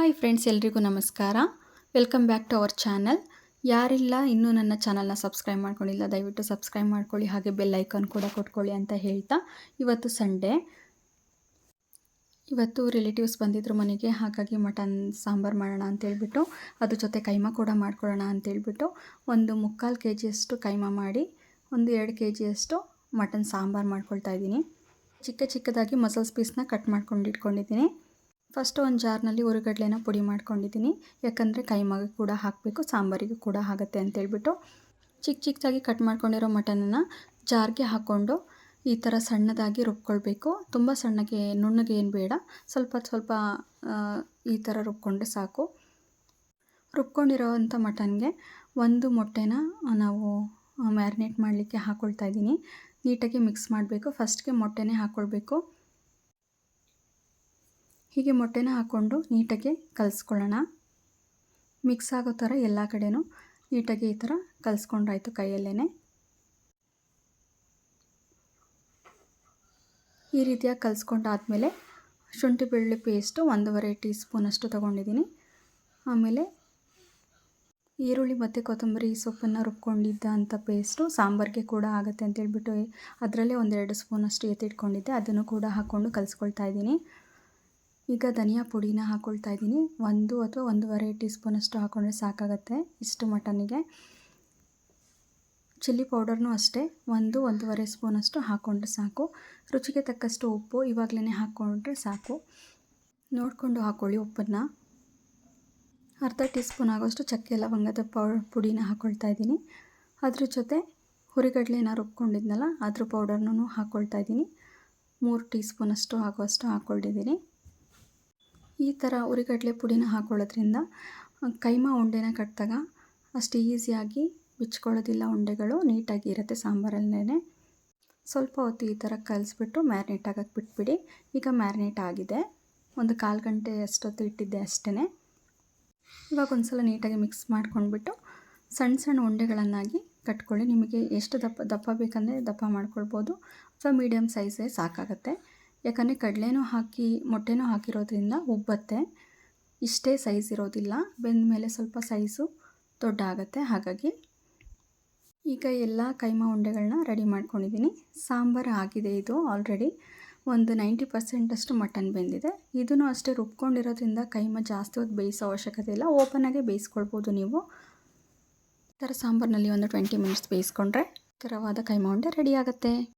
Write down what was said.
Hi friends ಎಲ್ರಿಗೂ ನಮಸ್ಕಾರ. Welcome back to our channel ಯಾರಿಲ್ಲ, ಇನ್ನೂ ನನ್ನ ಚಾನಲ್ನ ಸಬ್ಸ್ಕ್ರೈಬ್ ಮಾಡ್ಕೊಂಡಿಲ್ಲ, ದಯವಿಟ್ಟು ಸಬ್ಸ್ಕ್ರೈಬ್ ಮಾಡ್ಕೊಳ್ಳಿ, ಹಾಗೆ ಬೆಲ್ ಐಕಾನ್ ಕೂಡ ಕೊಟ್ಕೊಳ್ಳಿ ಅಂತ ಹೇಳ್ತಾ ಇವತ್ತು ಸಂಡೇ. ಇವತ್ತು ರಿಲೇಟಿವ್ಸ್ ಬಂದಿದ್ರು ಮನೆಗೆ, ಹಾಗಾಗಿ ಮಟನ್, ಸಾಂಬಾರು ಮಾಡೋಣ ಅಂತೇಳ್ಬಿಟ್ಟು ಅದ್ರ ಜೊತೆ ಕೈಮಾ ಕೂಡ ಮಾಡ್ಕೊಳ್ಳೋಣ ಅಂತೇಳ್ಬಿಟ್ಟು ಒಂದು ಮುಕ್ಕಾಲು ಕೆ ಜಿಯಷ್ಟು ಕೈಮಾ ಮಾಡಿ, ಒಂದು ಎರಡು ಕೆ ಜಿಯಷ್ಟು ಮಟನ್, ಸಾಂಬಾರು ಮಾಡ್ಕೊಳ್ತಾ ಇದ್ದೀನಿ. ಚಿಕ್ಕ ಚಿಕ್ಕದಾಗಿ ಮಸಲ್ಸ್ ಪೀಸ್ನ ಕಟ್ ಮಾಡ್ಕೊಂಡು ಇಟ್ಕೊಂಡಿದ್ದೀನಿ. ಫಸ್ಟು ಒಂದು ಜಾರ್ನಲ್ಲಿ ಹುರಿಗಡ್ಲೆನ ಪುಡಿ ಮಾಡ್ಕೊಂಡಿದ್ದೀನಿ. ಯಾಕಂದರೆ ಕೈಮಾಗೆ ಕೂಡ ಹಾಕಬೇಕು, ಸಾಂಬಾರಿಗೂ ಕೂಡ ಆಗುತ್ತೆ ಅಂತೇಳ್ಬಿಟ್ಟು ಚಿಕ್ಕ ಚಿಕ್ಕದಾಗಿ ಕಟ್ ಮಾಡ್ಕೊಂಡಿರೋ ಮಟನನ್ನು ಜಾರ್ಗೆ ಹಾಕ್ಕೊಂಡು ಈ ಥರ ಸಣ್ಣದಾಗಿ ರುಬ್ಕೊಳ್ಬೇಕು. ತುಂಬ ಸಣ್ಣಗೆ, ನುಣ್ಣಗೆ ಏನು ಬೇಡ. ಸ್ವಲ್ಪ ಸ್ವಲ್ಪ ಈ ಥರ ರುಬ್ಕೊಂಡ್ರೆ ಸಾಕು. ರುಬ್ಕೊಂಡಿರೋವಂಥ ಮಟನ್ಗೆ ಒಂದು ಮೊಟ್ಟೆನ ನಾವು ಮ್ಯಾರಿನೇಟ್ ಮಾಡಲಿಕ್ಕೆ ಹಾಕ್ಕೊಳ್ತಾ ಇದ್ದೀನಿ. ನೀಟಾಗಿ ಮಿಕ್ಸ್ ಮಾಡಬೇಕು. ಫಸ್ಟ್ಗೆ ಮೊಟ್ಟೆನೇ ಹಾಕ್ಕೊಳ್ಬೇಕು ಹೀಗೆ ಮೊಟ್ಟೆನ ಹಾಕ್ಕೊಂಡು ನೀಟಾಗಿ ಕಲಿಸ್ಕೊಳ್ಳೋಣ. ಮಿಕ್ಸ್ ಆಗೋ ಥರ ಎಲ್ಲ ಕಡೆನೂ ನೀಟಾಗಿ ಈ ಥರ ಕಲಿಸ್ಕೊಂಡ್ರಾಯ್ತು ಕೈಯಲ್ಲೇ ಈ ರೀತಿಯಾಗಿ ಕಲಿಸ್ಕೊಂಡಾದಮೇಲೆ ಶುಂಠಿ ಬೆಳ್ಳುಳ್ಳಿ ಪೇಸ್ಟು ಒಂದೂವರೆ ಟೀ ಸ್ಪೂನಷ್ಟು ತೊಗೊಂಡಿದ್ದೀನಿ. ಆಮೇಲೆ ಈರುಳ್ಳಿ ಮತ್ತು ಕೊತ್ತಂಬರಿ ಸೊಪ್ಪನ್ನು ರುಬ್ಕೊಂಡಿದ್ದಂಥ ಪೇಸ್ಟು ಸಾಂಬಾರಿಗೆ ಕೂಡ ಆಗುತ್ತೆ ಅಂತೇಳ್ಬಿಟ್ಟು ಅದರಲ್ಲೇ ಒಂದೆರಡು ಸ್ಪೂನಷ್ಟು ಎತ್ತಿಟ್ಕೊಂಡಿದ್ದೆ. ಅದನ್ನು ಕೂಡ ಹಾಕ್ಕೊಂಡು ಕಲಿಸ್ಕೊಳ್ತಾ ಇದ್ದೀನಿ. ಈಗ ಧನಿಯಾ ಪುಡಿನ ಹಾಕ್ಕೊಳ್ತಾ ಇದ್ದೀನಿ. ಒಂದು ಅಥವಾ ಒಂದೂವರೆ ಟೀ ಸ್ಪೂನಷ್ಟು ಹಾಕ್ಕೊಂಡ್ರೆ ಸಾಕಾಗತ್ತೆ ಇಷ್ಟು ಮಟನಿಗೆ ಚಿಲ್ಲಿ ಪೌಡರ್ನೂ ಅಷ್ಟೇ, ಒಂದು ಒಂದೂವರೆ ಸ್ಪೂನಷ್ಟು ಹಾಕ್ಕೊಂಡ್ರೆ ಸಾಕು. ರುಚಿಗೆ ತಕ್ಕಷ್ಟು ಉಪ್ಪು ಇವಾಗಲೇ ಹಾಕ್ಕೊಂಡ್ರೆ ಸಾಕು. ನೋಡಿಕೊಂಡು ಹಾಕ್ಕೊಳ್ಳಿ ಉಪ್ಪನ್ನು. ಅರ್ಧ ಟೀ ಸ್ಪೂನ್ ಆಗೋಷ್ಟು ಚಕ್ಕೆ ಲವಂಗದ ಪೌ, ಪುಡಿನ ಹಾಕ್ಕೊಳ್ತಾ ಇದ್ದೀನಿ. ಅದ್ರ ಜೊತೆ ಹುರಿಗಡ್ಲೆನ ರುಬ್ಕೊಂಡಿದ್ನಲ್ಲ ಅದ್ರ ಪೌಡರ್ನೂ ಹಾಕ್ಕೊಳ್ತಾ ಇದ್ದೀನಿ. ಮೂರು ಟೀ ಸ್ಪೂನಷ್ಟು ಆಗುವಷ್ಟು ಹಾಕ್ಕೊಂಡಿದ್ದೀನಿ ಈ ಥರ ಉರಿಗಡಲೆ ಪುಡಿನ ಹಾಕೊಳ್ಳೋದ್ರಿಂದ ಕೈಮಾ ಉಂಡೆನ ಕಟ್ಟಿದಾಗ ಅಷ್ಟು ಈಸಿಯಾಗಿ ಬಿಚ್ಕೊಳ್ಳೋದಿಲ್ಲ ಉಂಡೆಗಳು, ನೀಟಾಗಿ ಇರುತ್ತೆ ಸಾಂಬಾರಲ್ಲೇ ಸ್ವಲ್ಪ ಹೊತ್ತು ಈ ಥರ ಕಲಿಸ್ಬಿಟ್ಟು ಮ್ಯಾರಿನೇಟ್ ಆಗಕ್ಕೆ ಬಿಟ್ಬಿಡಿ. ಈಗ ಮ್ಯಾರಿನೇಟ್ ಆಗಿದೆ. ಒಂದು ಕಾಲು ಗಂಟೆ ಅಷ್ಟೊತ್ತು ಇಟ್ಟಿದ್ದೆ ಅಷ್ಟೇ ಇವಾಗ ಒಂದು ಸಲ ನೀಟಾಗಿ ಮಿಕ್ಸ್ ಮಾಡ್ಕೊಂಡ್ಬಿಟ್ಟು ಸಣ್ಣ ಸಣ್ಣ ಉಂಡೆಗಳನ್ನಾಗಿ ಕಟ್ಕೊಳ್ಳಿ. ನಿಮಗೆ ಎಷ್ಟು ದಪ್ಪ ದಪ್ಪ ಬೇಕಂದರೆ ದಪ್ಪ ಮಾಡ್ಕೊಳ್ಬೋದು. ಅಥವಾ ಮೀಡಿಯಮ್ ಸೈಜೇ ಸಾಕಾಗತ್ತೆ. ಯಾಕಂದರೆ ಕಡಲೆನೂ ಹಾಕಿ, ಮೊಟ್ಟೆನೂ ಹಾಕಿರೋದ್ರಿಂದ ಉಬ್ಬತ್ತೆ. ಇಷ್ಟೇ ಸೈಜ್ ಇರೋದಿಲ್ಲ. ಬೆಂದ ಮೇಲೆ ಸ್ವಲ್ಪ ಸೈಜು ದೊಡ್ಡ ಆಗುತ್ತೆ ಹಾಗಾಗಿ ಈಗ ಎಲ್ಲ ಕೈಮಾ ಉಂಡೆಗಳನ್ನ ರೆಡಿ ಮಾಡ್ಕೊಂಡಿದ್ದೀನಿ ಸಾಂಬಾರು ಆಗಿದೆ ಇದು ಆಲ್ರೆಡಿ ಒಂದು ನೈಂಟಿ ಪರ್ಸೆಂಟಷ್ಟು ಮಟನ್ ಬೆಂದಿದೆ. ಇದನ್ನು ಅಷ್ಟೇ ರುಬ್ಕೊಂಡಿರೋದ್ರಿಂದ ಕೈಮ ಜಾಸ್ತಿ ಹೊತ್ತು ಬೇಯಿಸೋ ಅವಶ್ಯಕತೆ ಇಲ್ಲ. ಓಪನಾಗೆ ಬೇಯಿಸ್ಕೊಳ್ಬೋದು ನೀವು. ಈ ಥರ ಸಾಂಬಾರಿನಲ್ಲಿ ಒಂದು ಟ್ವೆಂಟಿ ಮಿನಿಟ್ಸ್ ಬೇಯಿಸ್ಕೊಂಡ್ರೆ ಥರವಾದ ಕೈಮಾ ಉಂಡೆ ರೆಡಿ ಆಗುತ್ತೆ.